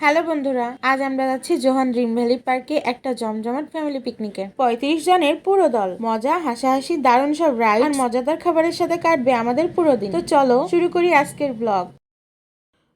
Hello বন্ধুরা, আজ আমরা যাচ্ছি জোহান ড্রিম ভ্যালি পার্কে একটা জমজমাট ফ্যামিলি পিকনিকে পঁয়ত্রিশ জনের পুরো দল। মজা, হাসাহাসি, দারুণ সব রাইড আর মজাদার খাবারের সাথে কাটবে আমাদের পুরো দিন। তো চলো শুরু করি আজকের ব্লগ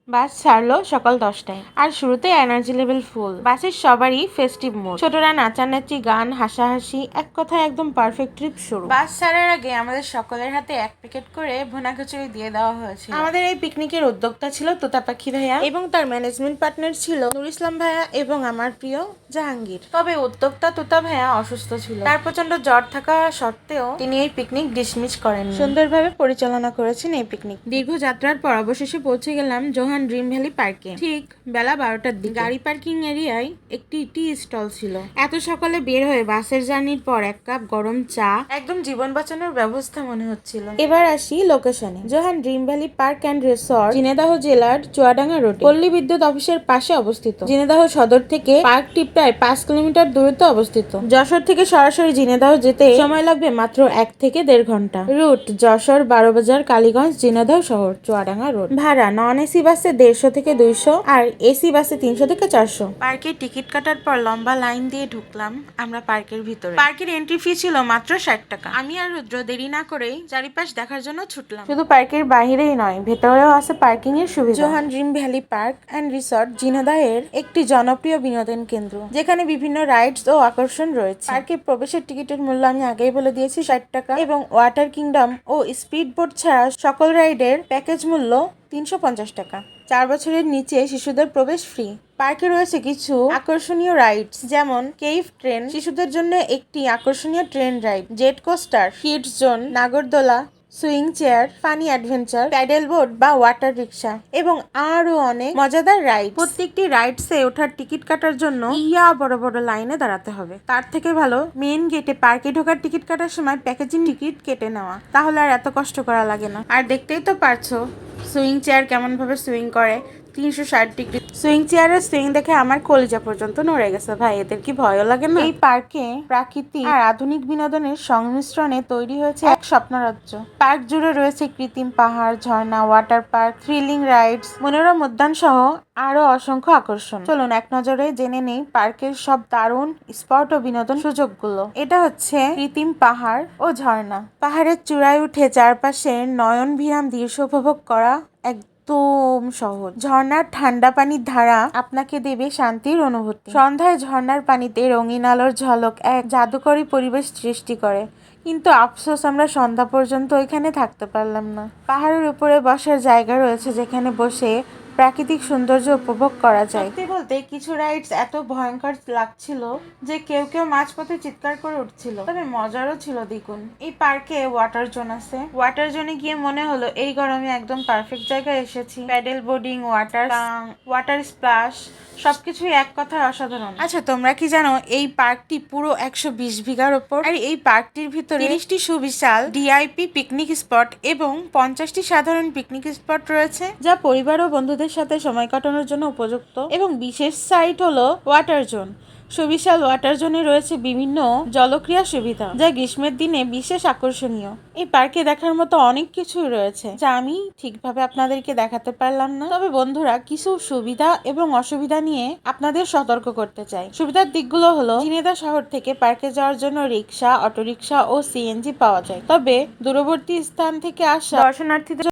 বাস ছাড়লো সকাল দশটায়। আর শুরুতে এনার্জি লেভেল ফুল বাসের সবারই ফেস্টিভ মুড ছোটরা নাচানাচি, গান, হাসাহাসি, এক কথায় একদম পারফেক্ট ট্রিপ শুরু। বাস ছাড়ার আগে আমাদের সকলের হাতে এক প্যাকেট করে ভুনা খিচুড়ি দিয়ে দেওয়া হয়েছে আমাদের এই পিকনিকের উদ্যোক্তা ছিল তোতা পাখি ভাইয়া এবং তার ম্যানেজমেন্ট পার্টনার ছিল নুর ইসলাম ভাইয়া এবং আমার প্রিয় জাহাঙ্গীর। তবে উদ্যোক্তা তোতা ভাইয়া অসুস্থ ছিল। তার প্রচণ্ড জ্বর থাকা সত্ত্বেও তিনি এই পিকনিক ডিসমিস করেন সুন্দরভাবে পরিচালনা করেছেন এই পিকনিক দীর্ঘ যাত্রার পর অবশেষে পৌঁছে গেলাম জোহান ড্রিম ভ্যালি পার্কে। ঠিক বেলা বারোটার দিকে। গাড়ি পার্কিং এরিয়ায় একটি টি স্টল ছিল। এত সকালে বের হয়ে বাসের জার্নির পর এক কাপ গরম চা। একদম জীবন বাঁচানোর ব্যবস্থা মনে হচ্ছিল। এবার আসি লোকেশনে। Johan dream valley park and resort Jhenaidah জেলার চুয়াডাঙ্গা রোড। পল্লী বিদ্যুৎ অফিসের পাশে অবস্থিত। জিনেদাহ সদর থেকে পার্কটি প্রায় পাঁচ কিলোমিটার দূরত্বে অবস্থিত। যশোর থেকে সরাসরি জিনেদাহ যেতে সময় লাগবে মাত্র এক থেকে দেড় ঘণ্টা। রুট যশোর বারো বাজার কালীগঞ্জ জিনেদাহ শহর চুয়াডাঙ্গা রোড। ভাড়া নন এসি বাসে দেড়শো থেকে দুইশো আর এসি বাসে তিনশো থেকে চারশো। পার্কে টিকিট কাটার পর লম্বা লাইন দিয়ে ঢুকলাম আমরা পার্কের ভিতরে। পার্কের এন্ট্রি ফি ছিল মাত্র ষাট টাকা। আমি আর রুদ্র দেরি না করেই চারিপাশ দেখার জন্য ছুটলাম। শুধু পার্কের বাইরেই নয় ভেতরেও আছে পার্কিং এর সুবিধা। Johan dream valley park and resort জিনাদাহের একটি জনপ্রিয় বিনোদন কেন্দ্র যেখানে বিভিন্ন রাইডস ও আকর্ষণ রয়েছে। পার্কে প্রবেশের টিকিটের মূল্য আমি আগেই বলে দিয়েছি ষাট টাকা এবং ওয়াটার কিংডম ও স্পিড বোট ছাড়া সকল রাইডের প্যাকেজ মূল্য তিনশো পঞ্চাশ টাকা। চার বছরের নিচে শিশুদের প্রবেশ ফ্রি পার্কে রয়েছে কিছু আকর্ষণীয় রাইডস যেমন কেইভ ট্রেন শিশুদের জন্য একটি আকর্ষণীয় train ride jet coaster kids zone নাগরদোলা swing chair funny adventure paddle board বা ওয়াটার রিক্সা এবং আরও অনেক মজাদার রাইড প্রত্যেকটি রাইডসে ওঠার টিকিট কাটার জন্য ইয়া বড় বড় লাইনে দাঁড়াতে হবে। তার থেকে ভালো মেন গেটে পার্কে ঢোকার টিকিট কাটার সময় প্যাকেজিং টিকিট কেটে নেওয়া। তাহলে আর এত কষ্ট করা লাগে না। আর দেখতেই তো পারছ সুইং চেয়ার কেমনভাবে সুইং করে? তিনশো ষাট ডিগ্রি। সুইং চেয়ারের সুইং দেখে আমার কলিজা পর্যন্ত নড়ে গেছে। ভাই, এদের কি ভয়ও লাগে না? এই পার্কে প্রাকৃতিক আর আধুনিক বিনোদনের সংমিশ্রণে তৈরি হয়েছে এক স্বপ্নরাজ্য। পার্ক জুড়ে রয়েছে কৃত্রিম পাহাড়, ঝর্ণা, ওয়াটার পার্ক, থ্রিলিং রাইডস, মনোরম উদ্যান সহ আরও অসংখ্য আকর্ষণ। চলুন এক নজরে জেনে নেই পার্কের সব দারুণ স্পট ও বিনোদন সুযোগগুলো। এটা হচ্ছে কৃত্রিম পাহাড় ও ঝর্ণা। পাহাড়ের চূড়ায় উঠে চারপাশে নয়ন ভিরাম দৃশ্য উপভোগ করা একদম সহজ। ঝর্ণার ঠান্ডা পানির ধারা আপনাকে দেবে শান্তির অনুভূতি। সন্ধ্যায় ঝর্ণার পানিতে রঙিন আলোর ঝলক এক জাদুকরী পরিবেশ সৃষ্টি করে। কিন্তু আফসোস, আমরা সন্ধ্যা পর্যন্ত ওইখানে থাকতে পারলাম না। পাহাড়ের উপরে বসার জায়গা রয়েছে যেখানে বসে প্রাকৃতিক সৌন্দর্য উপভোগ করা যায়। সত্যি বলতে কিছু রাইডস এত ভয়ঙ্কর লাগছিল যে কেউ কেউ মাঝপথে চিৎকার করে উঠছিল। তবে মজারও ছিল দ্বিগুণ। এই পার্কে ওয়াটার জোন আছে। ওয়াটার জোনে গিয়ে মনে হলো এই গরমে একদম পারফেক্ট জায়গায় এসেছি। Paddle boarding water water splash সবকিছুই এক কথায় অসাধারণ। আচ্ছা তোমরা কি জানো এই পার্কটি পুরো একশো বিশ বিঘার ওপর? আর এই পার্কটির ভিতরে তিরিশটি সুবিশাল ডিআইপি পিকনিক স্পট এবং পঞ্চাশটি সাধারণ পিকনিক স্পট রয়েছে যা পরিবার ও বন্ধুদের সাথে সময় কাটানোর জন্য উপযুক্ত এবং বিশেষ সাইট হলো ওয়াটার জোন। সুবিশাল ওয়াটার জোনে রয়েছে বিভিন্ন জলক্রিয়া সুবিধা, যা গ্রীষ্মের দিনে বিশেষ আকর্ষণীয়। এই পার্কে দেখার মতো অনেক কিছুই রয়েছে, যা আমি ঠিকভাবে আপনাদেরকে দেখাতে পারলাম না। তবে বন্ধুরা, কিছু সুবিধা এবং অসুবিধা নিয়ে আপনাদের সতর্ক করতে চাই। সুবিধার দিকগুলো হলো, ঝিনেদা শহর থেকে পার্কে যাওয়ার জন্য রিক্সা অটোরিকশা ও সিএনজি পাওয়া যায়। তবে দূরবর্তী স্থান থেকে আসা দর্শনার্থীদের